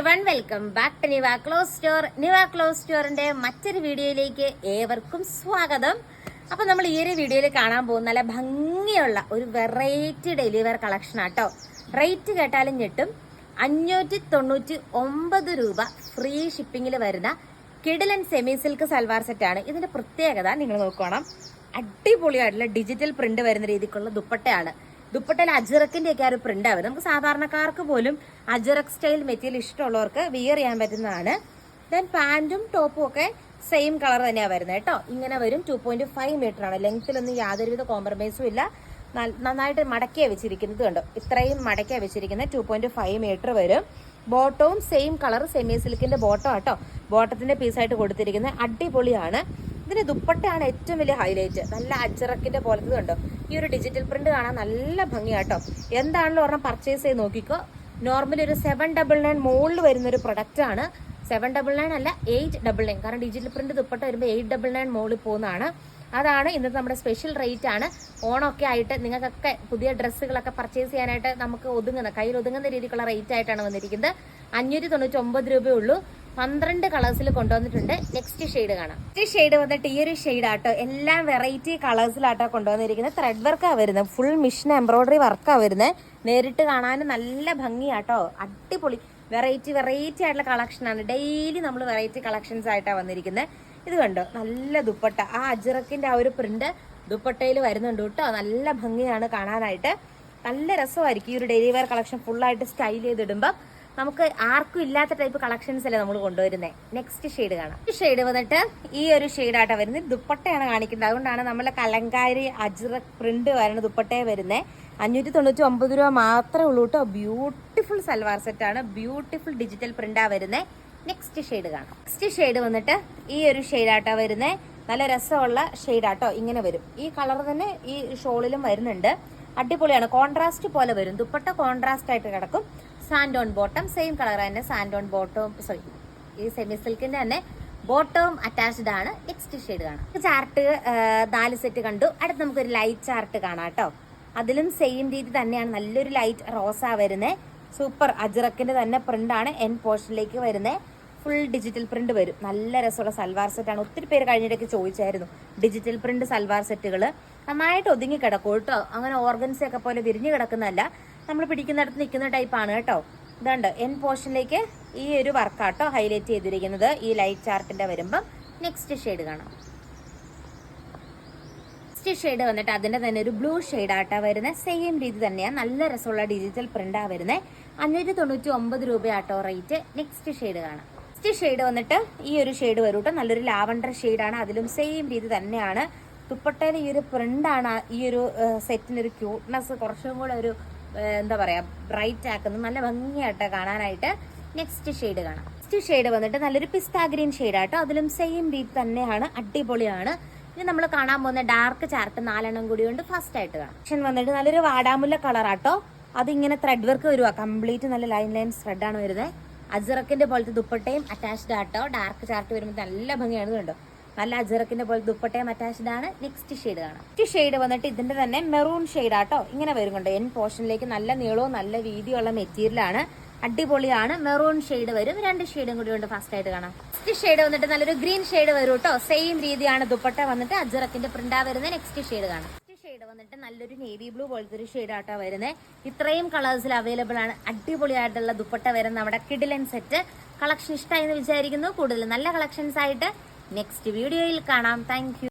Everyone welcome back to Niva close store Niva close സ്റ്റോറിന്റെ മറ്റൊരു വീഡിയോയിലേക്ക് ഏവർക്കും സ്വാഗതം. അപ്പൊ നമ്മൾ ഈ ഒരു വീഡിയോയിൽ കാണാൻ പോകുന്ന നല്ല ഭംഗിയുള്ള ഒരു വെറൈറ്റി ഡെലിവർ കളക്ഷൻ ആട്ടോ. റേറ്റ് കേട്ടാലും ഞെട്ടും. അഞ്ഞൂറ്റി തൊണ്ണൂറ്റി ഒമ്പത് രൂപ ഫ്രീ ഷിപ്പിംഗിൽ വരുന്ന കിഡിലൻ സെമി സിൽക്ക് സൽവാർ സെറ്റാണ് ഇതിന്റെ പ്രത്യേകത നിങ്ങൾ നോക്കണം. അടിപൊളിയായിട്ടുള്ള ഡിജിറ്റൽ പ്രിന്റ് വരുന്ന രീതിക്കുള്ള ദുപ്പട്ടയാണ്. ദുപ്പട്ടയിൽ അജറക്കിന്റെ ഒക്കെ ആ ഒരു പ്രിന്റ് ആവും നമുക്ക് സാധാരണക്കാർക്ക് പോലും അജറക് സ്റ്റൈൽ മെറ്റീരിയൽ ഇഷ്ടമുള്ളവർക്ക് വിയർ ചെയ്യാൻ പറ്റുന്നതാണ്. ദെൻ പാന്റും ടോപ്പും ഒക്കെ സെയിം കളർ തന്നെയാണ് വരുന്നത് കേട്ടോ. ഇങ്ങനെ വരും ടു പോയിന്റ് ഫൈവ് മീറ്റർ ആണ്. ലെങ്ത്തിലൊന്നും യാതൊരുവിധ കോംപ്രമൈസും ഇല്ല. നന്നായിട്ട് മടക്കിയ വെച്ചിരിക്കുന്നത് കണ്ടോ? ഇത്രയും മടക്കിയ വെച്ചിരിക്കുന്നത് ടു പോയിന്റ് ഫൈവ് മീറ്റർ വരും. ബോട്ടവും സെയിം കളർ സെമി സിൽക്കിന്റെ ബോട്ടം ആട്ടോ ബോട്ടത്തിന്റെ പീസായിട്ട് കൊടുത്തിരിക്കുന്നത് അടിപൊളിയാണ്. ഇതിന്റെ ദുപ്പട്ടയാണ് ഏറ്റവും വലിയ ഹൈലൈറ്റ് നല്ല അച്ചറക്കിന്റെ പോലത്തെ കണ്ടോ? ഈ ഒരു ഡിജിറ്റൽ പ്രിന്റ് കാണാൻ നല്ല ഭംഗിയാട്ടോ എന്താണല്ലോ ഒരെണ്ണം പർച്ചേസ് ചെയ്ത് നോക്കിക്കോ. നോർമലി ഒരു സെവൻ ഡബിൾ നയൻ മുകളിൽ പ്രൊഡക്റ്റ് ആണ്. സെവൻ ഡബിൾ നയൻ അല്ല എയ്റ്റ് ഡബിൾ നയൻ കാരണം ഡിജിറ്റൽ പ്രിന്റ് ദുപ്പട്ട വരുമ്പോൾ എയ്റ്റ് ഡബിൾ നയൻ മുകളിൽ പോകുന്നതാണ്. അതാണ് ഇന്നത്തെ നമ്മുടെ സ്പെഷ്യൽ റേറ്റ് ആണ്. ഓണമൊക്കെ ആയിട്ട് നിങ്ങൾക്കൊക്കെ പുതിയ ഡ്രസ്സുകളൊക്കെ പർച്ചേസ് ചെയ്യാനായിട്ട് നമുക്ക് ഒതുങ്ങുന്ന കയ്യിൽ ഒതുങ്ങുന്ന രീതിക്കുള്ള റേറ്റ് ആയിട്ടാണ് വന്നിരിക്കുന്നത്. അഞ്ഞൂറ്റി തൊണ്ണൂറ്റി ഒമ്പത് രൂപയേ ഉള്ളൂ. പന്ത്രണ്ട് കളേഴ്സിൽ കൊണ്ടുവന്നിട്ടുണ്ട്. നെക്സ്റ്റ് ഷെയ്ഡ് കാണാം. നെക്സ്റ്റ് ഷെയ്ഡ് വന്നിട്ട് ഈ ഒരു ഷെയ്ഡ് ആട്ടോ. എല്ലാം വെറൈറ്റി കളേഴ്സിലാട്ടോ കൊണ്ടുവന്നിരിക്കുന്നത്. ത്രെഡ് വർക്കാണ് വരുന്നത്. ഫുൾ മിഷൻ എംബ്രോയിഡറി വർക്കാണ് വരുന്നത്. നേരിട്ട് കാണാൻ നല്ല ഭംഗിയാട്ടോ. അടിപൊളി. വെറൈറ്റി വെറൈറ്റി ആയിട്ടുള്ള കളക്ഷനാണ് ഡെയിലി നമ്മൾ വെറൈറ്റി കളക്ഷൻസ് ആയിട്ടാണ് വന്നിരിക്കുന്നത്. ഇത് കണ്ടോ? നല്ല ദുപ്പട്ട. ആ അജിറക്കിന്റെ ആ ഒരു പ്രിന്റ് ദുപ്പട്ടയിൽ വരുന്നുണ്ട് കേട്ടോ. നല്ല ഭംഗിയാണ് കാണാനായിട്ട്. നല്ല രസമായിരിക്കും ഈ ഒരു ഡെയിലി വെയർ കളക്ഷൻ ഫുള്ളായിട്ട് സ്റ്റൈൽ ചെയ്തിടുമ്പോൾ നമുക്ക് ആർക്കും ഇല്ലാത്ത ടൈപ്പ് കളക്ഷൻസ് അല്ലേ നമ്മൾ കൊണ്ടുവരുന്നത് നെക്സ്റ്റ് ഷെയ്ഡ് കാണാം. ഈ ഷെയ്ഡ് വന്നിട്ട് ഈ ഒരു ഷെയ്ഡായിട്ടാണ് വരുന്നത്. ദുപ്പട്ടയാണ് കാണിക്കുന്നത്. അതുകൊണ്ടാണ് നമ്മളെ കലങ്കാരി അജ്ര പ്രിന്റ് വരുന്ന ദുപ്പട്ടയെ വരുന്നത് അഞ്ഞൂറ്റി തൊണ്ണൂറ്റി ഒമ്പത് രൂപ മാത്രമേ ഉള്ളൂ കേട്ടോ ബ്യൂട്ടിഫുൾ സൽവാർ സെറ്റ് ആണ്. ബ്യൂട്ടിഫുൾ ഡിജിറ്റൽ പ്രിന്റാ വരുന്നത് നെക്സ്റ്റ് ഷെയ്ഡ് കാണാം. നെക്സ്റ്റ് ഷെയ്ഡ് വന്നിട്ട് ഈ ഒരു ഷെയ്ഡായിട്ടാണ് വരുന്നത് നല്ല രസമുള്ള ഷെയ്ഡാട്ടോ ഇങ്ങനെ വരും. ഈ കളർ തന്നെ ഈ ഷോളിലും വരുന്നുണ്ട്. അടിപൊളിയാണ്. കോൺട്രാസ്റ്റ് പോലെ വരും. ദുപ്പട്ട കോൺട്രാസ്റ്റ് ആയിട്ട് കിടക്കും. Sand on bottom same colour തന്നെ സാൻഡ് ഓൺ ബോട്ടം സോറി ഈ സെമി സിൽക്കിന്റെ തന്നെ ബോട്ടവും അറ്റാച്ച്ഡ് ആണ്. നെക്സ്റ്റ് ഷെയ്ഡ് കാണാം. ചാർട്ട് നാല് സെറ്റ് കണ്ടു. അടുത്ത് നമുക്കൊരു ലൈറ്റ് ചാർട്ട് കാണാം കേട്ടോ. അതിലും സെയിം രീതി തന്നെയാണ്. നല്ലൊരു ലൈറ്റ് റോസാ വരുന്നത് സൂപ്പർ അജിറക്കിന്റെ തന്നെ പ്രിന്റ് ആണ്. എൻ പോർഷനിലേക്ക് വരുന്നത് ഫുൾ ഡിജിറ്റൽ പ്രിന്റ് വരും. നല്ല രസമുള്ള സൽവാർ സെറ്റാണ് ഒത്തിരി പേര് കഴിഞ്ഞിടയ്ക്ക് ചോദിച്ചായിരുന്നു ഡിജിറ്റൽ പ്രിന്റ് സൽവാർ സെറ്റുകൾ നന്നായിട്ട് ഒതുങ്ങി കിടക്കും കേട്ടോ. അങ്ങനെ ഓർഗൻസ് ഒക്കെ പോലെ വിരിഞ്ഞു കിടക്കുന്നതല്ല. നമ്മൾ പിടിക്കുന്നിടത്ത് നിൽക്കുന്ന ടൈപ്പാണ് കേട്ടോ. ഇതുണ്ട് എൻ പോർഷനിലേക്ക് ഈ ഒരു വർക്കാട്ടോ ഹൈലൈറ്റ് ചെയ്തിരിക്കുന്നത്. ഈ ലൈറ്റ് ചാർട്ടിന്റെ വരുമ്പം നെക്സ്റ്റ് ഷെയ്ഡ് കാണാം. നെക്സ്റ്റ് ഷെയ്ഡ് വന്നിട്ട് അതിന്റെ തന്നെ ഒരു ബ്ലൂ ഷെയ്ഡ് ആട്ടാ വരുന്നത് സെയിം രീതി തന്നെയാണ് നല്ല രസമുള്ള ഡിജിറ്റൽ പ്രിന്റാ വരുന്നത് അഞ്ഞൂറ്റി തൊണ്ണൂറ്റി ഒമ്പത് രൂപയാട്ടോ റേറ്റ് നെക്സ്റ്റ് ഷെയ്ഡ് കാണാം. നെക്സ്റ്റ് ഷെയ്ഡ് വന്നിട്ട് ഈ ഒരു ഷെയ്ഡ് വരും കേട്ടോ നല്ലൊരു ലാവണ്ടർ ഷെയ്ഡാണ്. അതിലും സെയിം രീതി തന്നെയാണ്. ദുപ്പട്ടയിൽ ഈ ഒരു പ്രിന്റാണ് ഈ ഒരു സെറ്റിന് ഒരു ക്യൂട്ട്നെസ് കുറച്ചും കൂടെ ഒരു എന്താ പറയാ ബ്രൈറ്റ് ആക്കുന്നത് നല്ല ഭംഗിയായിട്ട് കാണാനായിട്ട്. നെക്സ്റ്റ് ഷെയ്ഡ് കാണാം. നെക്സ്റ്റ് ഷെയ്ഡ് വന്നിട്ട് നല്ലൊരു പിസ്താ ഗ്രീൻ ഷെയ്ഡാട്ടോ അതിലും സെയിം രീതി തന്നെയാണ്. അടിപൊളിയാണ്. ഇനി നമ്മൾ കാണാൻ പോകുന്ന ഡാർക്ക് ചാർട്ട് നാലെണ്ണം കൂടി കൊണ്ട് ഫസ്റ്റ് ആയിട്ട് കാണാം. ഓപ്ഷൻ വന്നിട്ട് നല്ലൊരു വാടാമുല്ല കളറാട്ടോ അതിങ്ങനെ ത്രെഡ് വർക്ക് വരുവാ. കംപ്ലീറ്റ് നല്ല ലൈൻ ലൈൻ ത്രെഡ് ആണ് വരുന്നത് അജറക്കിന്റെ പോലത്തെ ദുപ്പട്ടയും അറ്റാച്ച്ഡ് ആട്ടോ. ഡാർക്ക് ചാർട്ട് വരുമ്പോൾ നല്ല ഭംഗിയാണ് കണ്ടോ. നല്ല അജറക്കിന്റെ പോലെ ദുപ്പട്ടയും അറ്റാച്ച്ഡ് ആണ്. നെക്സ്റ്റ് ഷെയ്ഡ് കാണാം. നെക്സ്റ്റ് ഷെയ്ഡ് വന്നിട്ട് ഇതിന്റെ തന്നെ മെറൂൺ ഷെയ്ഡ് ആട്ടോ. ഇങ്ങനെ വരും കണ്ടോ. എൻ പോർഷനിലേക്ക് നല്ല നീളവും നല്ല വീതിയുള്ള മെറ്റീരിയലാണ് അടിപൊളിയാണ്. മെറൂൺ ഷെയ്ഡ് വരും. രണ്ട് ഷെയ്ഡും കൂടി ഉണ്ട് ഫസ്റ്റ് ആയിട്ട് കാണാം. നെക്സ്റ്റ് ഷെയ്ഡ് വന്നിട്ട് നല്ലൊരു ഗ്രീൻ ഷെയ്ഡ് വരും കേട്ടോ സെയിം രീതിയാണ് ദുപ്പട്ട വന്നിട്ട് അജറക്കിന്റെ പ്രിന്റാ വരുന്ന നെക്സ്റ്റ് ഷെയ്ഡ് കാണാം. ഷെയ്ഡ് വന്നിട്ട് നല്ലൊരു നേവി ബ്ലൂ പോലത്തെ ഒരു ഷെയ്ഡ് ആട്ടോ വരുന്നത് ഇത്രയും കളേഴ്സിൽ അവൈലബിൾ ആണ്. അടിപൊളിയായിട്ടുള്ള ദുപ്പട്ട വരുന്ന നമ്മുടെ കിഡിലൻ സെറ്റ് കളക്ഷൻ ഇഷ്ടമായി എന്ന് വിചാരിക്കുന്നു. കൂടുതൽ നല്ല കളക്ഷൻസ് ആയിട്ട് നെക്സ്റ്റ് വീഡിയോയിൽ കാണാം. താങ്ക്